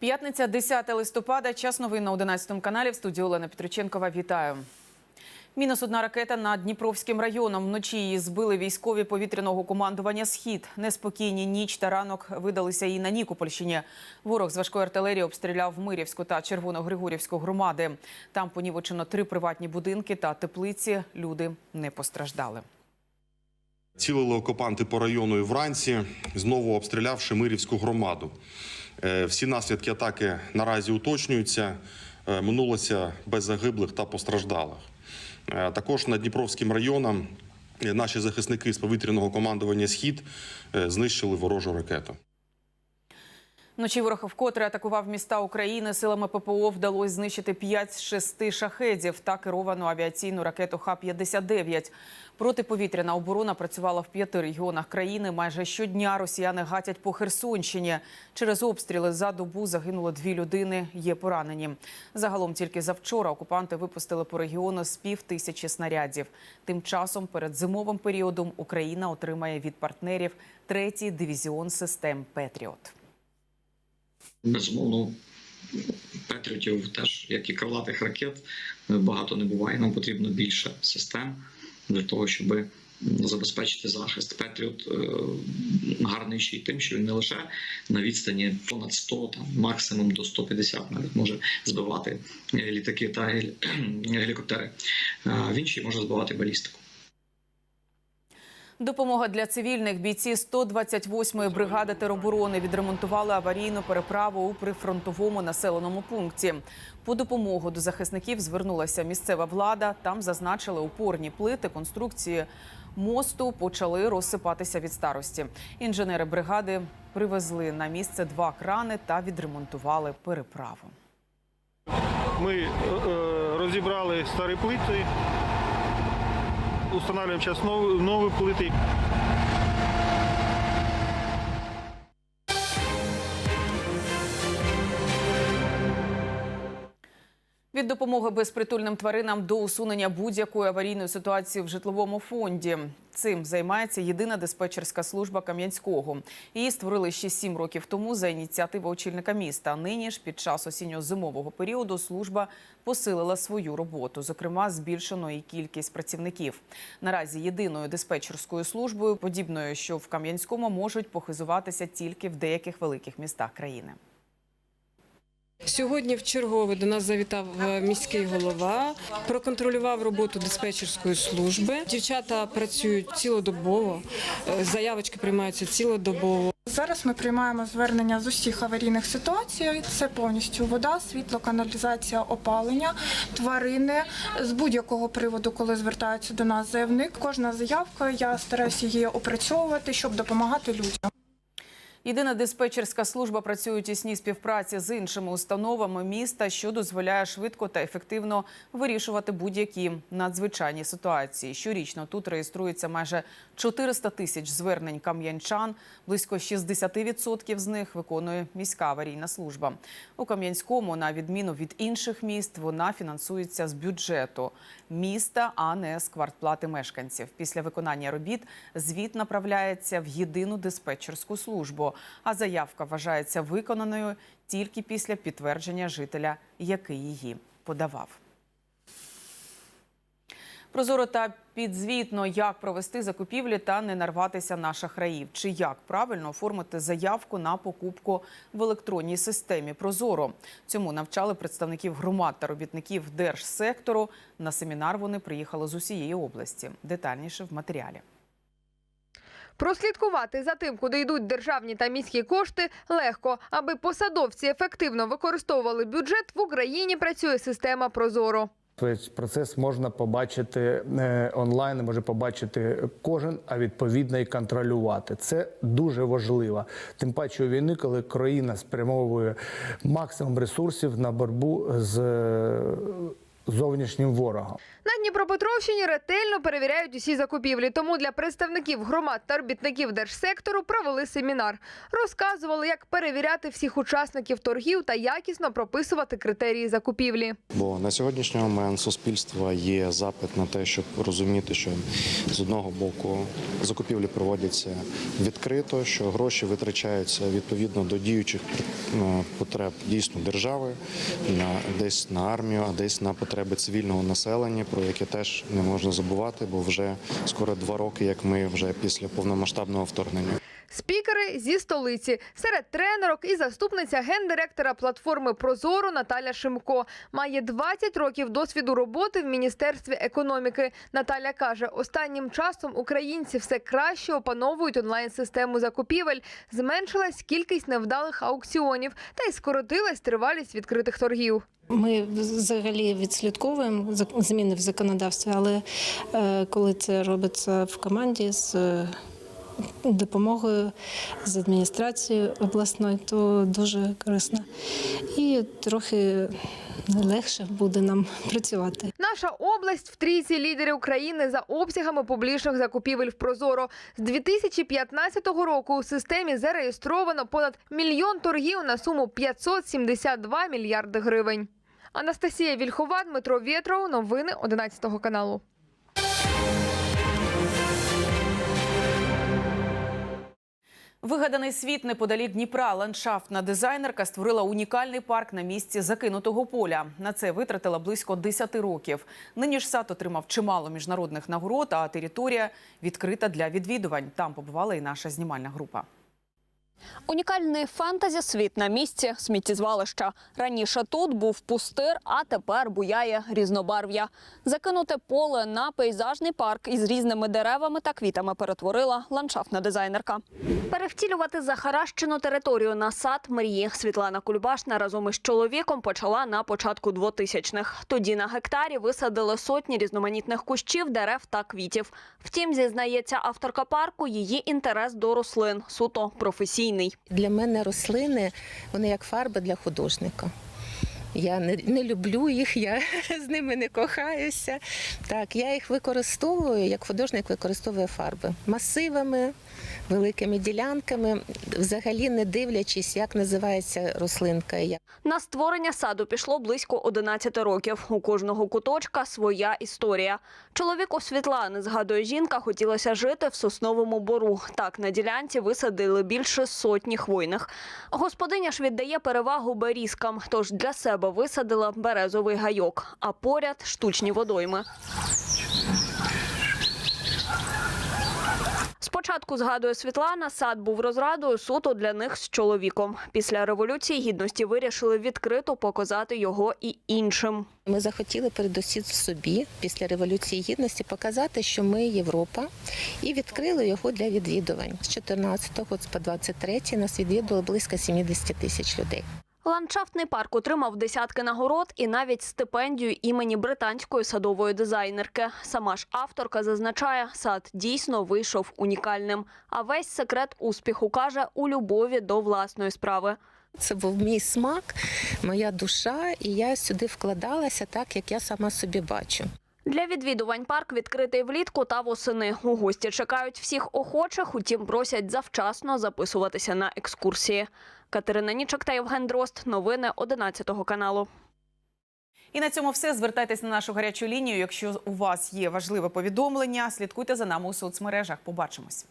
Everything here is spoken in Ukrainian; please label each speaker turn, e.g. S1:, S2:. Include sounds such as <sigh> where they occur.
S1: П'ятниця, 10 листопада. Час новин на 11 каналі. В студії Олена Петриченкова. Вітаю. Мінус одна ракета над Дніпровським районом. Вночі її збили військові повітряного командування Схід. Неспокійні ніч та ранок видалися і на Нікопольщині. Ворог з важкої артилерії обстріляв Мирівську та Червоногригорівську громади. Там понівечено три приватні будинки та теплиці. Люди не постраждали.
S2: Цілили окупанти по району і вранці, знову обстрілявши Мирівську громаду. Е, Всі наслідки атаки наразі уточнюються. Е, Минулося без загиблих та постраждалих. Е, Також над Дніпровським районом наші захисники з повітряного командування Схід знищили ворожу ракету.
S1: Вночі ворог вкотре атакував міста України. Силами ППО вдалося знищити 5 з 6 шахедів та керовану авіаційну ракету Х-59. Протиповітряна оборона працювала в п'яти регіонах країни. Майже щодня росіяни гатять по Херсонщині. Через обстріли за добу загинуло дві людини. Є поранені. Загалом тільки завчора окупанти випустили по регіону з пів тисячі снарядів. Тим часом перед зимовим періодом Україна отримає від партнерів третій дивізіон систем Петріот.
S3: Безумовно, Петріотів теж, як і крилатих ракет, багато не буває. Нам потрібно більше систем для того, щоб забезпечити захист. Петріот е, гарний ще й тим, що він не лише на відстані понад 100, там максимум до 150 навіть може збивати е, літаки та <clears throat> гелікоптери. Е, Він ще може збивати балістику.
S1: Допомога для цивільних бійці 128-ї бригади тероборони відремонтували аварійну переправу у прифронтовому населеному пункті. По допомогу до захисників звернулася місцева влада. Там зазначили опорні плити конструкції мосту почали розсипатися від старості. Інженери бригади привезли на місце два крани та відремонтували переправу.
S4: Ми е, е, розібрали старі плити, встановлюємо сейчас новые, новые плити.
S1: Від допомоги безпритульним тваринам до усунення будь-якої аварійної ситуації в житловому фонді. Цим займається єдина диспетчерська служба Кам'янського. Її створили ще сім років тому за ініціативи очільника міста. Нині ж під час осінньо-зимового періоду служба посилила свою роботу. Зокрема, збільшено і кількість працівників. Наразі єдиною диспетчерською службою, подібною, що в Кам'янському можуть похизуватися тільки в деяких великих містах країни.
S5: Сьогодні в чергове до нас завітав е, міський голова, проконтролював роботу диспетчерської служби. Дівчата працюють цілодобово, е, заявочки приймаються цілодобово.
S6: Зараз ми приймаємо звернення з усіх аварійних ситуацій. Це повністю вода, світло, каналізація, опалення, тварини з будь-якого приводу, коли звертається до нас заявник. Кожна заявка я стараюся її опрацьовувати, щоб допомагати людям.
S1: Єдина диспетчерська служба працює у тісній співпраці з іншими установами міста, що дозволяє швидко та ефективно вирішувати будь-які надзвичайні ситуації. Щорічно тут реєструється майже 400 тисяч звернень кам'янчан. Близько 60% з них виконує міська аварійна служба. У Кам'янському, на відміну від інших міст, вона фінансується з бюджету міста, а не з квартплати мешканців. Після виконання робіт звіт направляється в єдину диспетчерську службу, а заявка вважається виконаною тільки після підтвердження жителя, який її подавав. Прозоро та підзвітно, як провести закупівлі та не нарватися на шахраїв, чи як правильно оформити заявку на покупку в електронній системі Прозоро. Цьому навчали представників громад та робітників держсектору. На семінар вони приїхали з усієї області. Детальніше в матеріалі.
S7: Прослідкувати за тим, куди йдуть державні та міські кошти, легко. Аби посадовці ефективно використовували бюджет, в Україні працює система Прозоро.
S8: Весь процес можна побачити е, онлайн, може побачити кожен, а відповідно і контролювати. Це дуже важливо. Тим паче у війни, коли країна спрямовує максимум ресурсів на боротьбу з, зовнішнім ворогом.
S7: Дніпропетровщині ретельно перевіряють усі закупівлі. Тому для представників громад та робітників держсектору провели семінар. Розказували, як перевіряти всіх учасників торгів та якісно прописувати критерії закупівлі.
S9: Бо на сьогоднішній момент суспільства є запит на те, щоб розуміти, що з одного боку закупівлі проводяться відкрито, що гроші витрачаються відповідно до діючих е, потреб дійсно держави, десь на армію, а десь на потреби цивільного населення, про яке теж не можна забувати, бо вже скоро два роки, як ми вже після повномасштабного вторгнення.
S7: Спікери зі столиці серед тренерок і заступниця гендиректора платформи Прозоро Наталя Шимко має 20 років досвіду роботи в міністерстві економіки. Наталя каже, останнім часом українці все краще опановують онлайн-систему закупівель. Зменшилась кількість невдалих аукціонів та й скоротилась тривалість відкритих торгів.
S10: Ми взагалі відслідковуємо зміни в законодавстві, але е, коли це робиться в команді з е, допомогою з адміністрацією обласною, то дуже корисно. І трохи легше буде нам працювати.
S7: Наша область в трійці лідерів України за обсягами публічних закупівель в Прозоро. З 2015 року у системі зареєстровано понад мільйон торгів на суму 572 мільярди гривень. Анастасія Вільхова, Дмитро Вєтров. Новини 11 каналу.
S1: Вигаданий світ неподалік Дніпра. Ландшафтна дизайнерка створила унікальний парк на місці закинутого поля. На це витратила близько 10 років. Нині ж сад отримав чимало міжнародних нагород, а територія відкрита для відвідувань. Там побувала і наша знімальна група.
S11: Унікальний фентезі світ на місці сміттєзвалища. Раніше тут був пустир, а тепер буяє різнобарв'я. Закинуте поле на пейзажний парк із різними деревами та квітами перетворила ландшафтна дизайнерка. Перевтілювати захаращену територію на сад мрії Світлана Кульбашна разом із чоловіком почала на початку 2000-х. Тоді на гектарі висадили сотні різноманітних кущів, дерев та квітів. Втім, зізнається авторка парку, її інтерес до рослин суто професійний.
S12: Для мене рослини вони як фарби для художника. Я не, не люблю їх, я <laughs> з ними не кохаюся. Так, я їх використовую, як художник використовує фарби масивами, великими ділянками, взагалі не дивлячись, як називається рослинка.
S11: На створення саду пішло близько 11 років. У кожного куточка своя історія. Чоловіку Світлани, згадує жінка, хотілося жити в сосновому бору. Так, на ділянці висадили більше сотні хвойних. Господиня ж віддає перевагу берізкам, тож для себе висадила березовий гайок, а поряд штучні водойми. Спочатку, згадує Світлана, сад був розрадою суто для них з чоловіком. Після революції гідності вирішили відкрито показати його і іншим.
S12: Ми захотіли передусім собі після революції гідності показати, що ми Європа, і відкрили його для відвідувань. З 14 по 23 нас відвідувало близько 70 тисяч людей.
S11: Ландшафтний парк отримав десятки нагород і навіть стипендію імені британської садової дизайнерки. Сама ж авторка зазначає, сад дійсно вийшов унікальним. А весь секрет успіху каже у любові до власної справи.
S12: Це був мій смак, моя душа, і я сюди вкладалася так, як я сама собі бачу.
S11: Для відвідувань парк відкритий влітку та восени. У гості чекають всіх охочих, утім просять завчасно записуватися на екскурсії. Катерина Нічок та Євген Дрозд. Новини 11 каналу.
S1: І на цьому все. Звертайтесь на нашу гарячу лінію. Якщо у вас є важливе повідомлення, слідкуйте за нами у соцмережах. Побачимось.